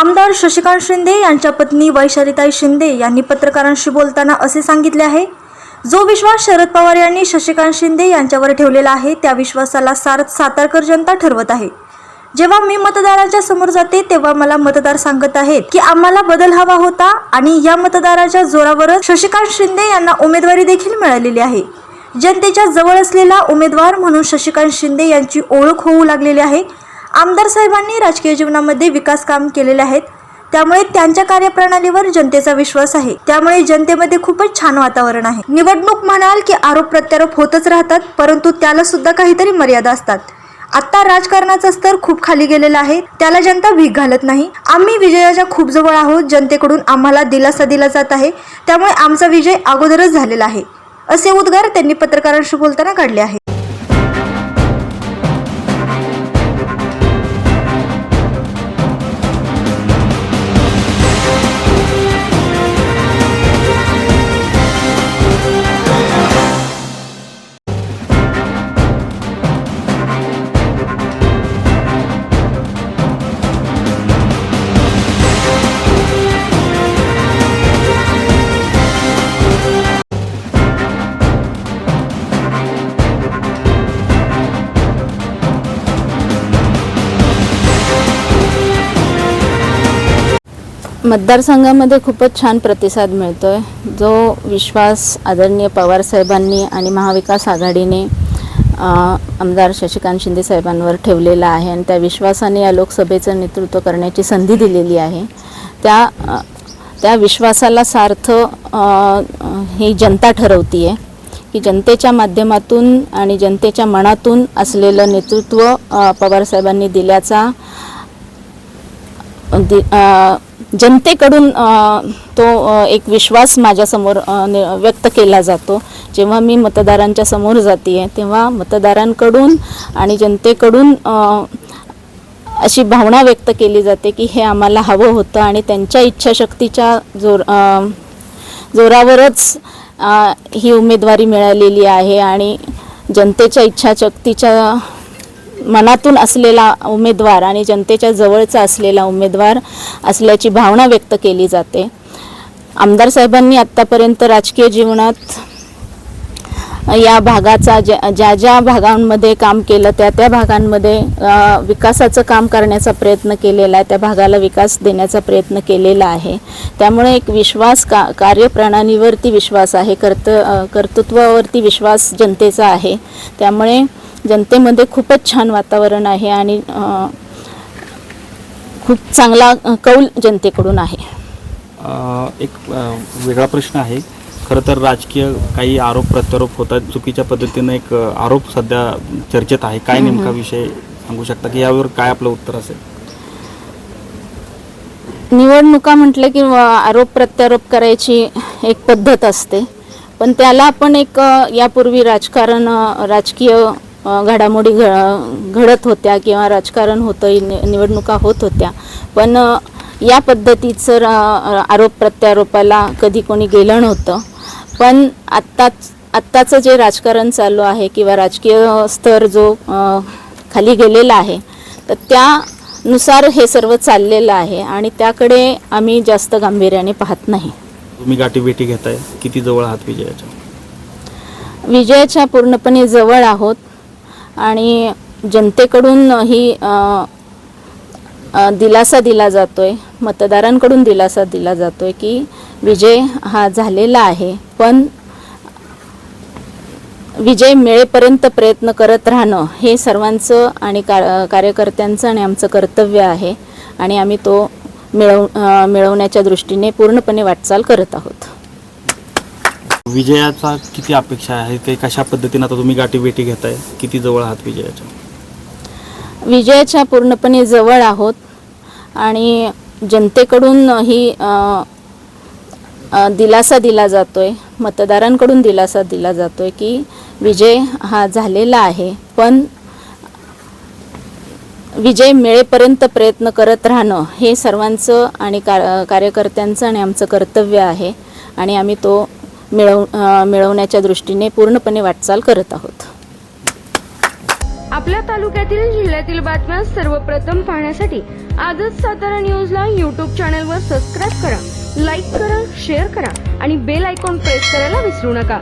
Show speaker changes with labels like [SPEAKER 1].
[SPEAKER 1] आमदार शशिकांत शिंदे यांच्या पत्नी वैशालीताई शिंदे यांनी पत्रकारांशी बोलताना असे सांगितले आहे जो विश्वास शरद पवार यांनी शशिकांत शिंदे यांच्यावर ठेवलेला आहे त्या विश्वासाला सारथ सातारकर जनता ठरवत आहे. जेव्हा मी मतदारांच्या समोर जाते तेव्हा मला मतदार सांगत आहेत की आम्हाला बदल हवा होता आणि या मतदाराच्या जोरावरच शशिकांत शिंदे यांना उमेदवारी देखील मिळालेली आहे. जनतेच्या जवळ असलेला उमेदवार म्हणून शशिकांत शिंदे यांची ओळख होऊ लागलेली आहे. आमदार साहेबांनी राजकीय जीवनामध्ये विकास काम केलेले आहेत. त्यामुळे त्यांच्या कार्यप्रणालीवर जनतेचा विश्वास आहे. त्यामुळे जनतेमध्ये खूपच छान वातावरण आहे. निवडणूक म्हणाल की आरोप प्रत्यारोप होतच राहतात परंतु त्याला सुद्धा काहीतरी मर्यादा असतात. आता राजकारणाचा स्तर खूप खाली गेलेला आहे. त्याला जनता भीक घालत नाही. आम्ही विजयाच्या खूप जवळ आहोत. जनतेकडून आम्हाला दिलासा दिला जात आहे. त्यामुळे आमचा विजय अगोदरच झालेला आहे. असे उद्गार त्यांनी पत्रकारांशी बोलताना काढले आहे
[SPEAKER 2] मतदारसंघामध्ये खूपच छान प्रतिसाद मिळतो आहे जो विश्वास आदरणीय पवारसाहेबांनी आणि महाविकास आघाडीने आमदार शशिकांत शिंदे साहेबांवर ठेवलेला आहे आणि त्या विश्वासाने या लोकसभेचं नेतृत्व करण्याची संधी दिलेली आहे. त्या त्या विश्वासाला सार्थ ही जनता ठरवती आहे की जनतेच्या माध्यमातून आणि जनतेच्या मनातून असलेलं नेतृत्व पवारसाहेबांनी दिल्याचा जनतेकडून तो एक विश्वास माझ्यासमोर व्यक्त केला जातो. जेव्हा मी मतदारांच्या समोर जाते आहे तेव्हा मतदारांकडून आणि जनतेकडून अशी भावना व्यक्त केली जाते की हे आम्हाला हवं होतं आणि त्यांच्या इच्छाशक्तीच्या जोर जोरावरच ही उमेदवारी मिळालेली आहे आणि जनतेच्या इच्छाशक्तीच्या मनातून असलेला उमेदवार आणि जनतेच्या जवळचा असलेला उमेदवार असल्याची भावना व्यक्त केली जाते. आमदार साहेबांनी आत्तापर्यंत राजकीय जीवनात या भागाचा ज्या ज्या ज्या भागांमध्ये काम केलं त्या त्या भागांमध्ये विकासाचं काम करण्याचा प्रयत्न केलेला आहे त्या भागाला विकास देण्याचा प्रयत्न केलेला आहे. त्यामुळे एक विश्वास का कार्यप्रणालीवरती विश्वास आहे कर्त कर्तृत्वावरती विश्वास जनतेचा आहे. त्यामुळे जनतेमध्ये खूपच छान वातावरण आहे आणि खूप चांगला कौल जनतेकडून आहे.
[SPEAKER 3] एक वेगळा प्रश्न आहे. खरं तर राजकीय काही आरोप प्रत्यारोप होतात. चुकीच्या पद्धतीनं एक आरोप सध्या चर्चेत आहे. काय नेमका विषय सांगू शकता की यावर काय आपलं उत्तर असेल?
[SPEAKER 2] निवडणुका म्हटलं की आरोप प्रत्यारोप करायची एक पद्धत असते. पण त्याला आपण एक यापूर्वी राजकारण राजकीय घडामोडी घ घडत होत्या किंवा राजकारण होतं निवडणुका होत होत्या. पण या पद्धतीचं आरोप प्रत्यारोपाला कधी कोणी गेलं नव्हतं. पण आत्ताच आत्ताचं जे राजकारण चालू आहे किंवा राजकीय स्तर जो खाली गेलेला आहे तर त्यानुसार हे सर्व चाललेलं आहे आणि त्याकडे आम्ही जास्त गांभीर्याने पाहत नाही.
[SPEAKER 3] तुम्ही गाठीभेटी घेताय. किती जवळ आहात विजयाच्या?
[SPEAKER 2] विजयाच्या पूर्णपणे जवळ आहोत. आणि जनतेकडून ही दिलासा दिला जातो आहे मतदारांकडून दिलासा दिला जातो आहे की विजय हा झालेला आहे. पण विजय मिळेपर्यंत प्रयत्न करत राहणं हे सर्वांचं आणि का कार्यकर्त्यांचं आणि आमचं कर्तव्य आहे. आणि आम्ही तो मिळव मिळवण्याच्या दृष्टीने पूर्णपणे वाटचाल करत आहोत.
[SPEAKER 3] विजयाचा किती अपेक्षा आहे? ते कशा पद्धतीनं आता तुम्ही गाठीभेटी घेताय? किती जवळ आहात विजयाच्या?
[SPEAKER 2] विजयाच्या पूर्णपणे जवळ आहोत. आणि जनतेकडून ही अ, अ, दिलासा दिला जातोय. मतदारांकडून दिलासा दिला जातोय की विजय हा झालेला आहे. पण विजय मिळेपर्यंत प्रयत्न करत राहणं हे सर्वांचं आणि का कार्यकर्त्यांचं आणि आमचं कर्तव्य आहे. आणि आम्ही तो मिळव मिळवण्याच्या दृष्टीने पूर्णपणे वाटचाल करत आहोत.
[SPEAKER 4] आपल्या तालुक्यातील जिल्ह्यातील बातम्या सर्वप्रथम पाहण्यासाठी आजच सातारा न्यूजला यूट्यूब चॅनलवर सबस्क्राईब करा लाईक करा शेअर करा आणि बेल आयकॉन प्रेस करायला विसरू नका.